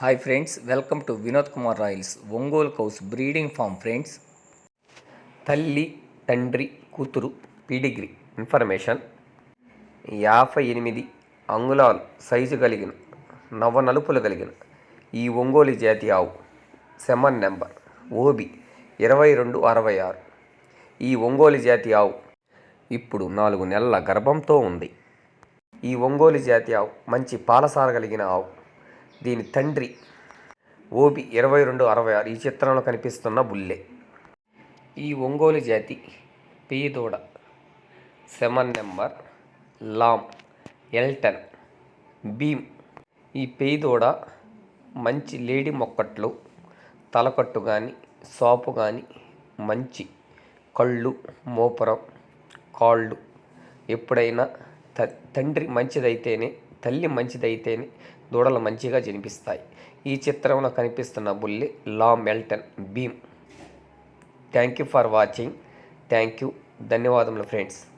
Hi friends welcome to Vinod Kumar Royals Ongole cows breeding farm friends తల్లి తండ్రి కూతురు పీడిగ్రీ information యాభై ఎనిమిది అంగుళాలు సైజు కలిగిన నవ నలుపులు కలిగిన ఈ ఒంగోలు జాతి ఆవు. సెమన్ నెంబర్ ఓబి ఇరవై రెండు అరవై ఆరు. ఈ ఒంగోలు జాతి ఆవు ఇప్పుడు నాలుగు నెలల గర్భంతో ఉంది. ఈ ఒంగోలు జాతి ఆవు మంచి పాలసార కలిగిన ఆవు. దీని తండ్రి. ఓబి ఇరవై రెండు అరవై ఆరు. ఈ చిత్రంలో కనిపిస్తున్న బుల్లె. ఈ ఒంగోలు జాతి పీదోడ. సెమన్ నెంబర్ లామ్. ఎల్టన్. భీమ్. ఈ పెయ్యదూడ మంచి లేడీ మొక్కట్లు తలకట్టు కానీ సాపు కానీ మంచి కళ్ళు మోపురం కాళ్ళు. ఎప్పుడైనా త తండ్రి మంచిదైతేనే తల్లి మంచిదైతేనే దూడలు మంచిగా జనిపిస్తాయి. ఈ చిత్రంలో కనిపిస్తున్న బుల్లి లా Melton Bheem. Thank you for watching. Thank you. ధన్యవాదములు ఫ్రెండ్స్.